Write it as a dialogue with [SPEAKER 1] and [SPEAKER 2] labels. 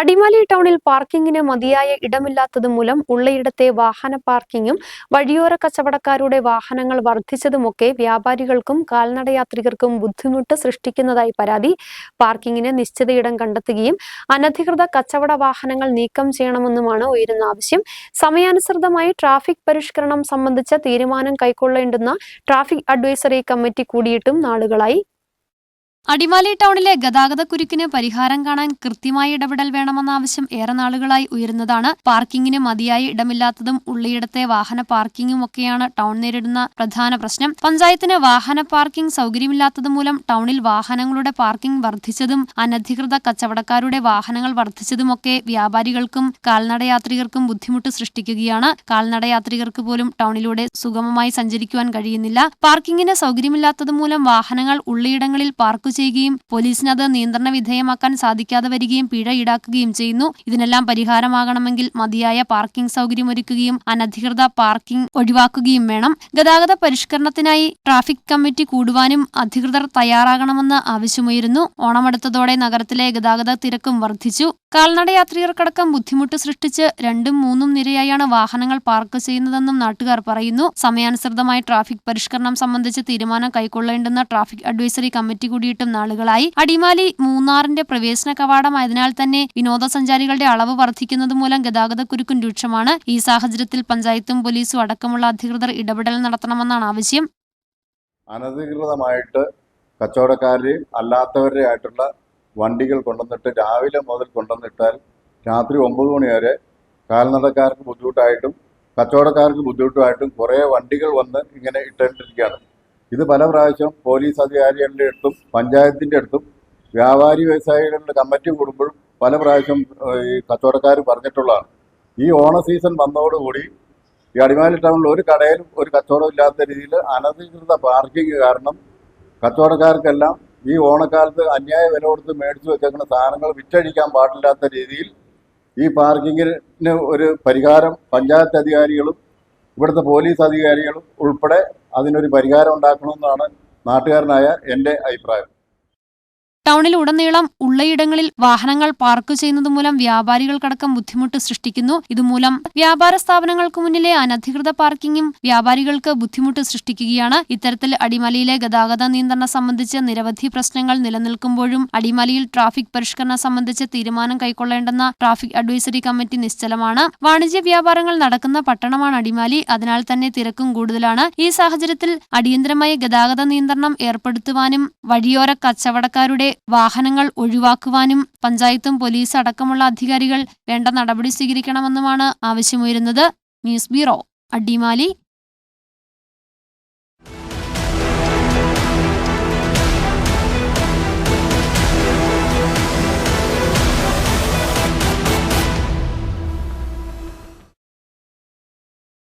[SPEAKER 1] അടിമാലി ടൗണിൽ പാർക്കിങ്ങിന് മതിയായ ഇടമില്ലാത്തത് മൂലം ഉള്ളയിടത്തെ വാഹന പാർക്കിങ്ങും വഴിയോര കച്ചവടക്കാരുടെ വാഹനങ്ങൾ വർദ്ധിച്ചതുമൊക്കെ വ്യാപാരികൾക്കും കാൽനടയാത്രികർക്കും ബുദ്ധിമുട്ട് സൃഷ്ടിക്കുന്നതായി പരാതി. പാർക്കിങ്ങിന് നിശ്ചിത ഇടം കണ്ടെത്തുകയും അനധികൃത കച്ചവട വാഹനങ്ങൾ നീക്കം ചെയ്യണമെന്നുമാണ് ഉയരുന്ന ആവശ്യം. സമയാനുസൃതമായി ട്രാഫിക് പരിഷ്കരണം സംബന്ധിച്ച തീരുമാനം കൈക്കൊള്ളേണ്ടുന്ന ട്രാഫിക് അഡ്വൈസറി കമ്മിറ്റി കൂടിയിട്ടും നാളുകളായി. അടിമാലി ടൗണിലെ ഗതാഗതക്കുരുക്കിന് പരിഹാരം കാണാൻ കൃത്യമായ ഇടപെടൽ വേണമെന്ന ആവശ്യം ഏറെ നാളുകളായി ഉയരുന്നതാണ്. പാർക്കിങ്ങിന് മതിയായ ഇടമില്ലാത്തതും ഉള്ളിയിടത്തെ വാഹന പാർക്കിങ്ങും ഒക്കെയാണ് ടൗൺ നേരിടുന്ന പ്രധാന പ്രശ്നം. പഞ്ചായത്തിന് വാഹന പാർക്കിംഗ് സൗകര്യമില്ലാത്തത് മൂലം ടൗണിൽ വാഹനങ്ങളുടെ പാർക്കിംഗ് വർദ്ധിച്ചതും അനധികൃത കച്ചവടക്കാരുടെ വാഹനങ്ങൾ വർദ്ധിച്ചതുമൊക്കെ വ്യാപാരികൾക്കും കാൽനടയാത്രികർക്കും ബുദ്ധിമുട്ട് സൃഷ്ടിക്കുകയാണ്. കാൽനടയാത്രികർക്ക് പോലും ടൗണിലൂടെ സുഗമമായി സഞ്ചരിക്കുവാൻ കഴിയുന്നില്ല. പാർക്കിങ്ങിന് സൗകര്യമില്ലാത്തത് മൂലം വാഹനങ്ങൾ ഉള്ളിയിടങ്ങളിൽ പാർക്ക് ചെയ്യുകയും പോലീസിന് അത് നിയന്ത്രണ വിധേയമാക്കാൻ സാധിക്കാതെ വരികയും പിഴ ഈടാക്കുകയും ചെയ്യുന്നു. ഇതിനെല്ലാം പരിഹാരമാകണമെങ്കിൽ മതിയായ പാർക്കിംഗ് സൗകര്യമൊരുക്കുകയും അനധികൃത പാർക്കിംഗ് ഒഴിവാക്കുകയും വേണം. ഗതാഗത പരിഷ്കരണത്തിനായി ട്രാഫിക് കമ്മിറ്റി കൂടുവാനും അധികൃതർ തയ്യാറാകണമെന്ന് ആവശ്യമുയരുന്നു. ഓണമെടുത്തതോടെ നഗരത്തിലെ ഗതാഗത തിരക്കും വർദ്ധിച്ചു. കാൽനടയാത്രികർക്കടക്കം ബുദ്ധിമുട്ട് സൃഷ്ടിച്ച് രണ്ടും മൂന്നും നിരയായാണ് വാഹനങ്ങൾ പാർക്ക് ചെയ്യുന്നതെന്നും നാട്ടുകാർ പറയുന്നു. സമയാനുസൃതമായ ട്രാഫിക് പരിഷ്കരണം സംബന്ധിച്ച് തീരുമാനം കൈക്കൊള്ളേണ്ടെന്ന ട്രാഫിക് അഡ്വൈസറി കമ്മിറ്റി കൂടിയിട്ടും നാളുകളായി. അടിമാലി മൂന്നാറിന്റെ പ്രവേശന കവാടമായതിനാൽ തന്നെ വിനോദസഞ്ചാരികളുടെ അളവ് വർദ്ധിക്കുന്നത് മൂലം ഗതാഗതക്കുരുക്കും രൂക്ഷമാണ്. ഈ സാഹചര്യത്തിൽ പഞ്ചായത്തും പോലീസും അടക്കമുള്ള അധികൃതർ ഇടപെടൽ നടത്തണമെന്നാണ് ആവശ്യം.
[SPEAKER 2] അനധികൃതമായിട്ട് കച്ചവടക്കാരുടെയും അല്ലാത്തവരുടെ ആയിട്ടുള്ള വണ്ടികൾ കൊണ്ടുവന്നിട്ട് രാവിലെ മുതൽ കൊണ്ടുവന്നിട്ടാൽ രാത്രി ഒമ്പത് മണി വരെ കാൽനടക്കാർക്ക് ബുദ്ധിമുട്ടായിട്ടും കച്ചവടക്കാർക്ക് ബുദ്ധിമുട്ടുമായിട്ടും കുറേ വണ്ടികൾ വന്ന് ഇങ്ങനെ ഇട്ടിരിക്കുകയാണ് ഇത് പല പ്രാവശ്യം പോലീസ് അധികാരികളുടെ അടുത്തും പഞ്ചായത്തിന്റെ അടുത്തും വ്യാപാരി വ്യവസായികളുടെ കമ്മിറ്റി കൂടുമ്പോഴും പല പ്രാവശ്യം ഈ കച്ചവടക്കാർ പറഞ്ഞിട്ടുള്ളതാണ്. ഈ ഓണ സീസൺ വന്നതോടുകൂടി ഈ അടിമാലി ടൗണിൽ ഒരു കടയിലും ഒരു കച്ചവടം ഇല്ലാത്ത രീതിയിൽ അനധികൃത പാർക്കിംഗ് കാരണം കച്ചവടക്കാർക്കെല്ലാം ഈ ഓണക്കാലത്ത് അന്യായ വില കൊടുത്ത് മേടിച്ചു വെച്ചേക്കുന്ന സാധനങ്ങൾ വിറ്റഴിക്കാൻ പാടില്ലാത്ത രീതിയിൽ ഈ പാർക്കിങ്ങിന് ഒരു പരിഹാരം പഞ്ചായത്ത് അധികാരികളും ഇവിടുത്തെ പോലീസ് അധികാരികളും ഉൾപ്പെടെ അതിനൊരു പരിഹാരം ഉണ്ടാക്കണമെന്നാണ് നാട്ടുകാരനായ എന്റെ അഭിപ്രായം.
[SPEAKER 1] ടൗണിൽ ഉടനീളം ഉള്ളയിടങ്ങളിൽ വാഹനങ്ങൾ പാർക്ക് ചെയ്യുന്നത് മൂലം വ്യാപാരികൾക്കടക്കം ബുദ്ധിമുട്ട് സൃഷ്ടിക്കുന്നു. ഇതുമൂലം വ്യാപാര സ്ഥാപനങ്ങൾക്ക് മുന്നിലെ അനധികൃത പാർക്കിംഗും വ്യാപാരികൾക്ക് ബുദ്ധിമുട്ട് സൃഷ്ടിക്കുകയാണ്. ഇത്തരത്തിൽ അടിമാലിയിലെ ഗതാഗത നിയന്ത്രണം സംബന്ധിച്ച് നിരവധി പ്രശ്നങ്ങൾ നിലനിൽക്കുമ്പോഴും അടിമാലിയിൽ ട്രാഫിക് പരിഷ്കരണം സംബന്ധിച്ച് തീരുമാനം കൈക്കൊള്ളേണ്ടെന്ന ട്രാഫിക് അഡ്വൈസറി കമ്മിറ്റി നിശ്ചലമാണ്. വാണിജ്യ വ്യാപാരങ്ങൾ നടക്കുന്ന പട്ടണമാണ് അടിമാലി. അതിനാൽ തന്നെ തിരക്കും കൂടുതലാണ്. ഈ സാഹചര്യത്തിൽ അടിയന്തരമായ ഗതാഗത നിയന്ത്രണം ഏർപ്പെടുത്തുവാനും വഴിയോര കച്ചവടക്കാരുടെ വാഹനങ്ങൾ ഒഴിവാക്കുവാനും പഞ്ചായത്തും പോലീസ് അടക്കമുള്ള അധികാരികൾ വേണ്ട നടപടി സ്വീകരിക്കണമെന്നുമാണ് ആവശ്യമുയരുന്നത്. News bureau Adimali